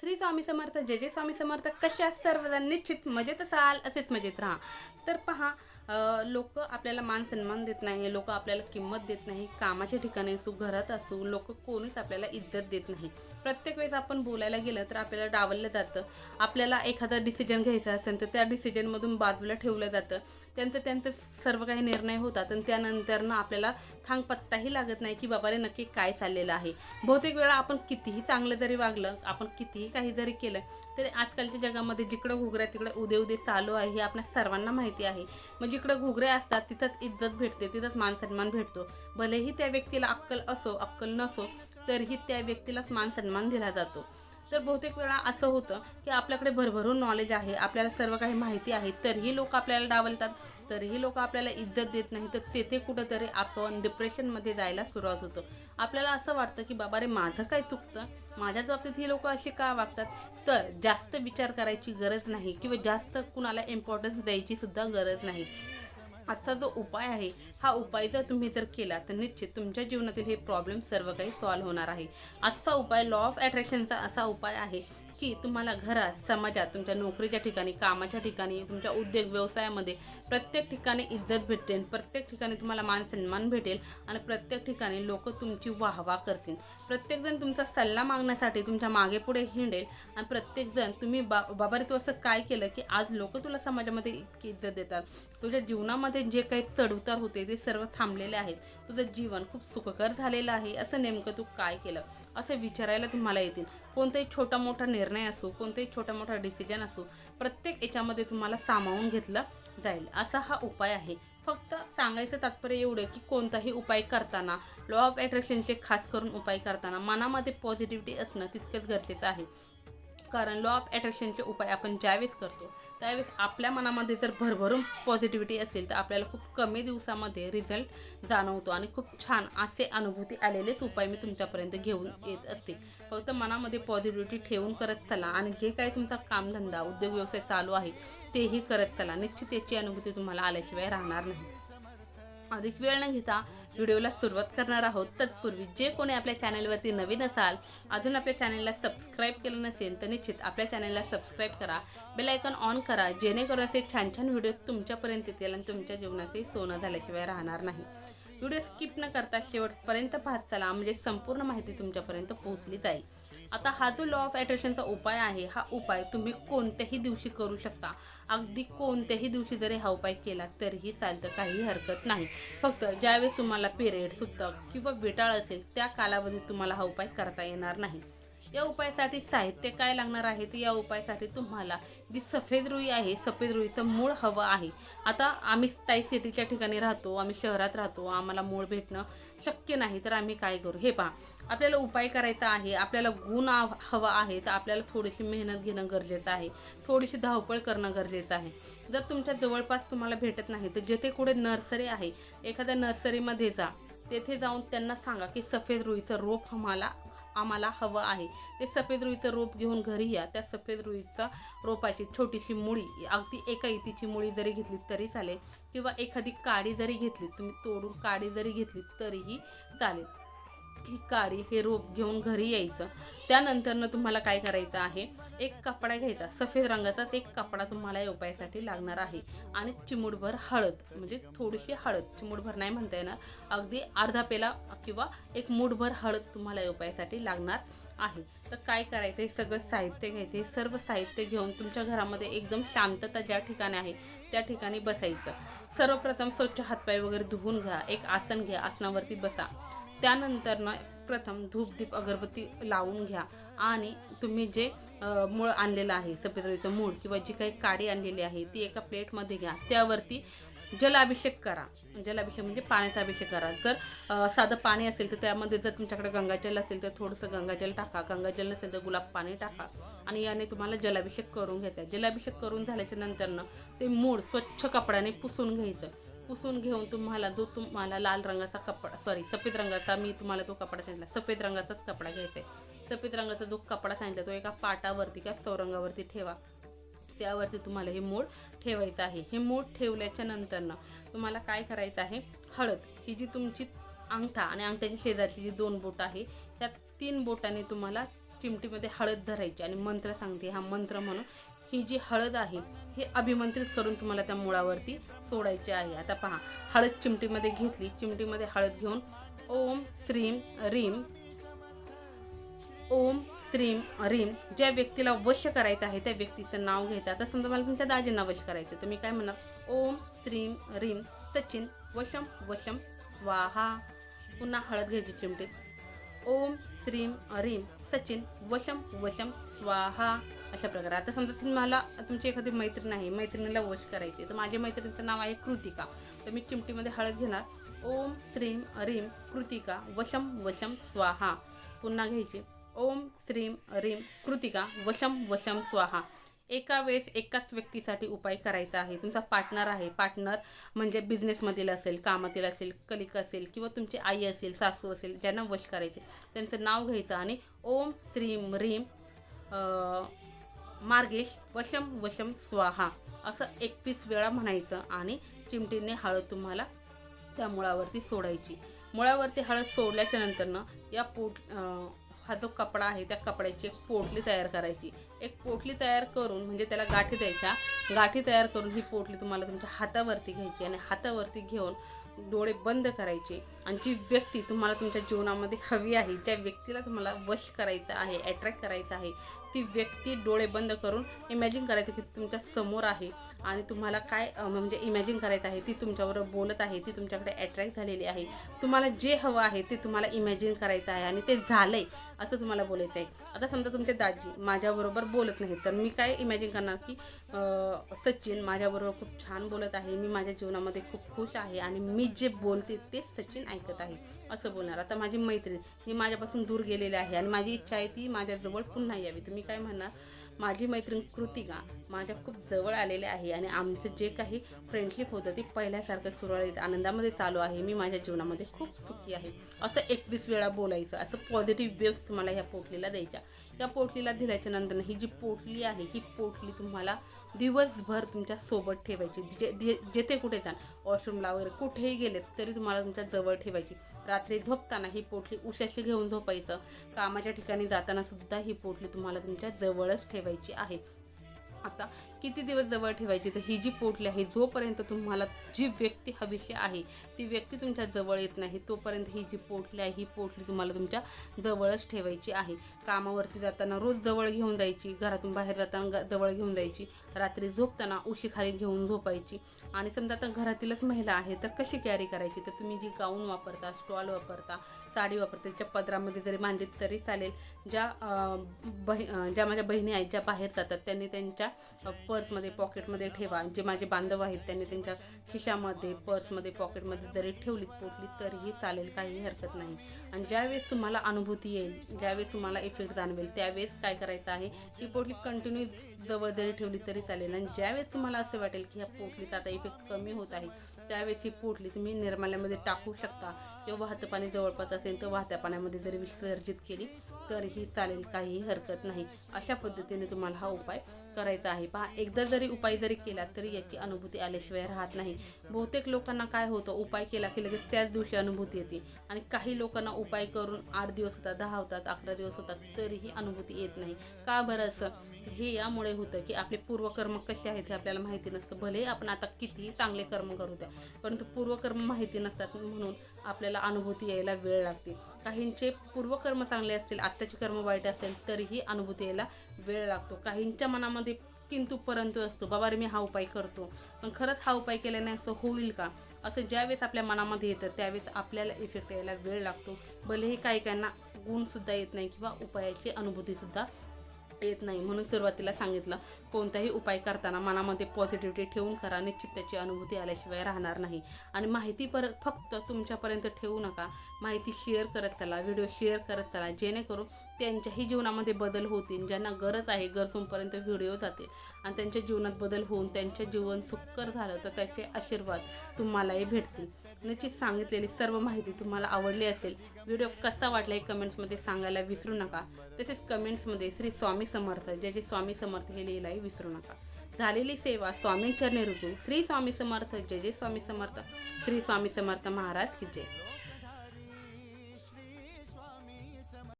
श्री स्वामी समर्थ जय जय स्वामी समर्थ कशा सर्वजण निश्चित मजेत असाल असेच मजेत राहा. तर पहा लोक आपल्याला मान सन्मान देत नाही लोक आपल्याला किंमत देत नाही कामाच्या ठिकाणी असू घरात असू लोक कोणीच आपल्याला इज्जत देत नाही. प्रत्येक वेळेस आपण बोलायला गेलं तर आपल्याला डावललं जातं. आपल्याला एखादा डिसिजन घ्यायचा असेल तर त्या डिसिजनमधून बाजूला ठेवलं जातं. त्यांचं त्यांचं सर्व काही निर्णय होतात आणि त्यानंतरनं आपल्याला थांग पत्ताही लागत नाही की बाबा रे नक्की काय चाललेलं आहे. बहुतेक वेळा आपण कितीही चांगलं जरी वागलं आपण कितीही काही जरी केलं तरी आजकालच्या जगामध्ये जिकडं घुगऱ्या तिकडं उदे उदे चालू आहे हे आपल्या सर्वांना माहिती आहे. म्हणजे जिकडं घुगरे असतात तिथंच इज्जत भेटते तिथंच मान सन्मान भेटतो. भलेही त्या व्यक्तीला अक्कल असो अक्कल नसो तरीही त्या व्यक्तीलाच मान सन्मान दिला जातो. तर बहुतेक वेळा असं होतं की आपल्याकडे भरभरून नॉलेज आहे आपल्याला सर्व काही माहिती आहे तरीही लोक आपल्याला डावलतात तरीही लोक आपल्याला इज्जत देत नाही तर तेथे कुठंतरी आपण डिप्रेशनमध्ये जायला सुरुवात होतं. आपल्याला असं वाटतं की बाबा रे माझं काय चुकतं? माझ्याच बाबतीत ही लोक अशी का वागतात? तर जास्त विचार करायची गरज नाही किंवा जास्त कुणाला इम्पॉर्टन्स द्यायची सुद्धा गरज नाही. आजचा जो उपाय आहे हा उपाय जर तुम्ही जर केला तर निश्चित तुमच्या जीवनातील हे प्रॉब्लेम सर्व काही सॉल्व्ह होणार आहे. आजचा उपाय लॉ ऑफ अट्रॅक्शनचा असा उपाय आहे की तुम्हाला घरात समाजात तुमच्या नोकरीच्या ठिकाणी कामाच्या ठिकाणी तुमच्या उद्योग व्यवसायामध्ये प्रत्येक ठिकाणी इज्जत भेटेल प्रत्येक ठिकाणी तुम्हाला मान सन्मान भेटेल आणि प्रत्येक ठिकाणी लोक तुमची वाहवा करतील. प्रत्येकजण तुमचा सल्ला मागण्यासाठी तुमच्या मागे पुढे हिंडेल आणि प्रत्येकजण तुम्ही बा बाबा रे तू असं काय केलं की आज लोक तुला समाजामध्ये इतकी इज्जत देतात? तुझ्या जीवनामध्ये जे काही चढउतार होते ते सर्व थांबलेले आहेत. तुझं जीवन खूप सुखकर झालेलं आहे. असं नेमकं तू काय केलं? असं विचारायला तुम्हाला येतील. कोणताही छोटा मोठा निर्णय असो कोणताही छोटा मोठा डिसिजन असो प्रत्येक याच्यामध्ये तुम्हाला सामावून घेतलं जाईल. असा हा उपाय आहे. फक्त सांगायचं तात्पर्य एवढं की कोणताही उपाय करताना लॉ ऑफ अट्रॅक्शनचे खास करून उपाय करताना मनामध्ये पॉझिटिव्हिटी असणं तितकंच गरजेचं आहे. कारण लॉ ऑफ अट्रॅक्शनचे उपाय आपण ज्यावेळेस करतो त्यावेळेस आपल्या मनामध्ये जर भरभरून पॉझिटिव्हिटी असेल तर आपल्याला खूप कमी दिवसामध्ये रिझल्ट जाणवतो. आणि खूप छान असे अनुभूती आलेलेच उपाय मी तुमच्यापर्यंत घेऊन येत असते. फक्त मनामध्ये पॉझिटिव्हिटी ठेवून करत चला आणि जे काही तुमचा कामधंदा उद्योग व्यवसाय चालू आहे तेही करत चला. निश्चित याची अनुभूती तुम्हाला आल्याशिवाय राहणार नाही. अधिक वेळ न घेता व्हिडिओला सुरुवात करणार आहोत. तत्पूर्वी जे कोणी आपल्या चॅनलवरती नवीन असाल अजून आपल्या चॅनलला सबस्क्राईब केलं नसेल तर निश्चित आपल्या चॅनलला सबस्क्राईब करा. बेल आयकॉन ऑन करा जेणेकरून असे छान छान व्हिडिओ तुमच्यापर्यंत येतील आणि तुमच्या जीवनाचे सोनं झाल्याशिवाय राहणार नाही. व्हिडिओ स्किप न करता शेवटपर्यंत पाहत चला म्हणजे संपूर्ण माहिती तुमच्यापर्यंत पोहोचली जाईल. आता हा जो लॉ ऑफ अट्रॅक्शनचा उपाय आहे हा उपाय तुम्ही कोणत्याही दिवशी करू शकता. अगदी कोणत्याही दिवशी जरी हा उपाय केला तरीही चालतं काही हरकत नाही. फक्त ज्यावेळेस तुम्हाला पिरियड सुतक किंवा विटाळ असेल त्या कालावधीत तुम्हाला हा उपाय करता येणार नाही. या उपायासाठी साहित्य काय लागणार आहे? तर या उपायासाठी तुम्हाला जी सफेद रुई आहे सफेद रुईचं मूळ हवं आहे. आता आम्ही ताई सिटीच्या ठिकाणी राहतो आम्ही शहरात राहतो आम्हाला मूळ भेटणं शक्य नाही तर आम्ही काय करू? हे पहा आपल्याला उपाय करायचा आहे आपल्याला गुण आव- हवा आहे तर आपल्याला थोडीशी मेहनत घेणं गरजेचं आहे थोडीशी धावपळ करणं गरजेचं आहे. जर तुमच्या जवळपास तुम्हाला भेटत नाही तर जेथे कुठे नर्सरी आहे एखाद्या नर्सरीमध्ये जा तेथे जाऊन त्यांना सांगा की सफेद रुईचं रोप आम्हाला आम्हाला हवं आहे. ते सफेद रुईचं रोप घेऊन घरी या. त्या सफेद रुईचा रोपाची छोटीशी मुळी अगदी एका इतीची मुळी जरी घेतली तरी चालेल. किंवा एखादी काडी जरी घेतली तुम्ही तोडून काडी जरी घेतली तरीही चालेल. ही काडी हे रोप घेऊन घरी यायचं. त्यानंतरनं तुम्हाला काय करायचं आहे? एक कपडा घ्यायचा. सफेद रंगाचाच एक कपडा तुम्हाला या उपायासाठी लागणार आहे. आणि चिमूटभर हळद म्हणजे थोडीशी हळद. चिमूटभर नाही म्हणता येणार. अगदी अर्धा पेला किंवा एक मूठभर हळद तुम्हाला या उपायासाठी लागणार आहे. तर काय करायचं? हे सगळं साहित्य घ्यायचं. हे सर्व साहित्य घेऊन तुमच्या घरामध्ये एकदम शांतता ज्या ठिकाणी आहे त्या ठिकाणी बसायचं. सर्वप्रथम स्वच्छ हातपाय वगैरे धुवून घ्या. एक आसन घ्या. आसनावरती बसा. त्यानंतरनं प्रथम धूपदीप अगरबत्ती लावून घ्या. आणि तुम्ही जे मूळ आणलेलं आहे सफेद रवीचं मूळ किंवा जी काही काडी आणलेली आहे ती एका प्लेटमध्ये घ्या. त्यावरती जलाभिषेक करा. जलाभिषेक म्हणजे पाण्याचा अभिषेक करा. जर साधं पाणी असेल तर त्यामध्ये जर तुमच्याकडे गंगाजल असेल तर थोडंसं गंगाजल टाका. गंगाजल नसेल तर गुलाब पाणी टाका. आणि याने तुम्हाला जलाभिषेक करून घ्यायचा जलाभिषेक करून झाल्याच्या नंतरनं ते मूळ स्वच्छ कपड्याने पुसून घ्यायचं. पुसून घेऊन तुम्हाला जो तुम्हाला लाल रंगाचा कपडा सॉरी सफेद रंगाचा मी तुम्हाला तो कपडा सांगितला. सफेद रंगाचाच कपडा घ्यायचा आहे सफेद रंगाचा जो कपडा सांगितला तो एका पाटावरती किंवा चौरंगावरती ठेवा. त्यावरती तुम्हाला हे मूळ ठेवायचं आहे. हे मूळ ठेवल्याच्या नंतरनं तुम्हाला काय करायचं आहे? हळद. ही जी तुमची अंगठा आणि अंगठ्याच्या शेजारची जी दोन बोट आहे त्या तीन बोटाने तुम्हाला चिमटीमध्ये हळद धरायची आणि मंत्र सांगते. हा मंत्र म्हणून ही जी हळद आहे हे अभिमंत्रित करून तुम्हाला त्या मुळावरती सोडायची आहे. आता पहा हळद चिमटीमध्ये घेतली. चिमटीमध्ये हळद घेऊन ओम श्रीम रीम ओम श्रीम रीम ज्या व्यक्तीला वश करायचं आहे त्या व्यक्तीचं नाव घ्यायचं. आता समजा मला तुमच्या दाजींना वश करायचं तर मी काय म्हणणार ओम श्रीम रीम सचिन वशम वशम स्वाहा. पुन्हा हळद घ्यायची चिमटीत. ओम श्रीम रीम सचिन वशम वशम स्वाहा. अशा प्रकारे. आता समजा तुम्हाला तुमची एखादी मैत्रीण आहे मैत्रिणीला वश करायची तर माझ्या मैत्रिणीचं नाव आहे कृतिका. तर मी चिमटीमध्ये हळद घेणार. ओम श्रीम रीम कृतिका वशम वशम स्वाहा. पुन्हा घ्यायची. ओम श्रीम रीम कृतिका वशम वशम स्वाहा. एका वेळेस एकाच व्यक्तीसाठी उपाय करायचा आहे. तुमचा पार्टनर आहे. पार्टनर म्हणजे बिझनेसमधील असेल कामातील असेल कलिक असेल किंवा तुमची आई असेल सासू असेल ज्यांना वश करायचे. त्यांचं नाव घ्यायचं आणि ओम श्रीम रीम मार्गेश वशम वशम स्वाहा असं एकवीस वेळा म्हणायचं आणि चिमटीने हळद तुम्हाला त्या मुळावरती सोडायची. मुळावरती हळद सोडल्याच्या नंतरनं या पोट हा जो कपडा आहे त्या कपड्याची एक पोटली तयार करायची. एक पोटली तयार करून म्हणजे त्याला गाठी द्यायच्या. गाठी तयार करून ही पोटली तुम्हाला तुमच्या हातावरती घ्यायची आणि हातावरती घेऊन डोळे बंद करायचे. आणि जी व्यक्ती तुम्हाला तुमच्या जीवनामध्ये हवी आहे ज्या व्यक्तीला तुम्हाला वश करायचं आहे अट्रॅक्ट करायचं आहे ती व्यक्ती डोळे बंद करून इमॅजिन करायचं की ती तुमच्यासमोर आहे आणि तुम्हाला काय म्हणजे इमॅजिन करायचं आहे ती तुमच्याबरोबर बोलत आहे ती तुमच्याकडे अट्रॅक्ट झालेली आहे. तुम्हाला जे हवं आहे ते तुम्हाला इमॅजिन करायचं आहे आणि ते झालं आहे असं तुम्हाला बोलायचं आहे. आता समजा तुमचे दाजी माझ्याबरोबर बोलत नाही तर मी काय इमॅजिन करणार की सचिन माझ्याबरोबर खूप छान बोलत आहे मी माझ्या जीवनामध्ये खूप खुश आहे आणि मी जे बोलते तेच सचिन आहे ऐकत आहे. असं बोलणार. आता माझी मैत्रीण ही माझ्यापासून दूर गेलेली आहे आणि माझी इच्छा आहे ती माझ्याजवळ पुन्हा यावी. तर मी काय म्हणणार? माझी मैत्रीण कृतिका माझ्या खूप जवळ आलेली आहे आणि आमचं जे काही फ्रेंडशिप होतं ते पहिल्यासारखं सुरळीत आनंदामध्ये चालू आहे. मी माझ्या जीवनामध्ये खूप सुखी आहे. असं एकवीस वेळा बोलायचं असं पॉझिटिव्ह वेव्स तुम्हाला ह्या पोटलीला द्यायच्या. या पोटलीला दिल्याच्या नंतर ही जी पोटली आहे ही पोटली तुम्हाला दिवसभर तुमच्यासोबत ठेवायची. जे जे जेथे कुठे जाण वॉशरूमला वगैरे कुठेही गेलेत तरी तुम्हाला तुमच्या जवळ ठेवायची. रात्री झोपताना ही पोटली उशाशी घेऊन झोपायचं. कामाच्या ठिकाणी जाताना सुद्धा ही पोटली तुम्हाला तुमच्या जवळच ठेवायची आहे. आता किती दिवस जवळ ठेवायची? तर ही जी पोटली आहे जोपर्यंत तुम्हाला जी व्यक्ती हवीशी आहे ती व्यक्ती तुमच्या जवळ येत नाही तोपर्यंत ही जी पोटली आहे ही पोटली तुम्हाला तुमच्या जवळच ठेवायची आहे. कामावरती जाताना रोज जवळ घेऊन जायची घरातून बाहेर जाताना जवळ घेऊन जायची रात्री झोपताना उशीखाली घेऊन झोपायची. आणि समजा आता घरातीलच महिला आहे तर कशी कॅरी करायची? तर तुम्ही जी गाऊन वापरता स्टॉल वापरता साडी वापरता त्याच्या पदरामध्ये जरी बांधलीत तरी चालेल. ज्या बहि ज्या माझ्या बहिणी आहेत ज्या बाहेर जातात त्यांनी त्यांच्या पर्समध्ये पॉकेटमध्ये ठेवा. जे माझे बांधव आहेत त्यांनी त्यांच्या खिशामध्ये पर्समध्ये पॉकेटमध्ये जरी ठेवलीत पोटली तरीही चालेल काही हरकत नाही. आणि ज्यावेळेस तुम्हाला अनुभूती येईल ज्यावेळेस तुम्हाला इफेक्ट जाणवेल त्यावेळेस काय करायचं आहे ही पोटली कंटिन्यू जवळ जरी ठेवली तरी चालेल. आणि ज्यावेळेस तुम्हाला असं वाटेल की ह्या पोटलीचा आता इफेक्ट कमी होत आहे त्यावेळेस ही पोटली तुम्ही निर्माल्यामध्ये टाकू शकता. किंवा वाहतं पाणी जवळपास असेल तर वाहत्या पाण्यामध्ये जरी विसर्जित केली तरीही चालेल काहीही हरकत नाही. अशा पद्धतीने तुम्हाला हा उपाय करायचा आहे. पहा एकदा जरी उपाय जरी केला तरी याची अनुभूती आल्याशिवाय राहत नाही. बहुतेक लोकांना काय होतं उपाय केला की लगेच त्याच दिवशी अनुभूती येते. आणि काही लोकांना उपाय करून आठ दिवस होतात दहा होतात अकरा दिवस होतात तरीही अनुभूती येत नाही. का बरं असं? हे यामुळे होतं की आपले पूर्वकर्म कसे आहेत हे आपल्याला माहिती नसतं. भले आपण आता कितीही चांगले कर्म करू द्या परंतु पूर्वकर्म माहिती नसतात म्हणून आपल्याला अनुभूती यायला वेळ लागते. काहींचे पूर्वकर्म चांगले असतील आत्ताचे कर्म वाईट असेल तरीही अनुभूती यायला वेळ लागतो. काहींच्या मनामध्ये किंतु परंतु असतो बाबा रे मी हा उपाय करतो. पण खरंच हा उपाय केल्याने असं होईल का? असं ज्यावेळेस आपल्या मनामध्ये येतं त्यावेळेस आपल्याला इफेक्ट यायला वेळ लागतो. भलेही काही काहींना गुणसुद्धा येत नाही किंवा उपायाची अनुभूतीसुद्धा येत नाही म्हणून सुरुवातीला सांगितलं कोणताही उपाय करताना मनामध्ये पॉझिटिव्हिटी ठेवून करा. निश्चित त्याची अनुभूती आल्याशिवाय राहणार नाही. आणि माहिती परत फक्त तुमच्यापर्यंत ठेवू नका. माहिती शेअर करत चला व्हिडिओ शेअर करत चला. जेणेकरून त्यांच्याही जीवनामध्ये बदल होतील. ज्यांना गरज आहे गरजूंपर्यंत व्हिडिओ जातील. आणि त्यांच्या जीवनात बदल होऊन त्यांचं जीवन सुखकर झालं तर त्याचे आशीर्वाद तुम्हालाही भेटतील. निश्चित सांगितलेली सर्व माहिती तुम्हाला आवडली असेल. व्हिडिओ कसा वाटला हे कमेंट्समध्ये सांगायला विसरू नका. तसेच कमेंट्समध्ये श्री स्वामी समर्थ ज्याचे स्वामी समर्थ हे लिहिलाही विसरू नका. झालेली सेवा स्वामींच्या ऋतू श्री स्वामी समर्थ जय जय स्वामी समर्थ. श्री स्वामी समर्थ महाराज की जय.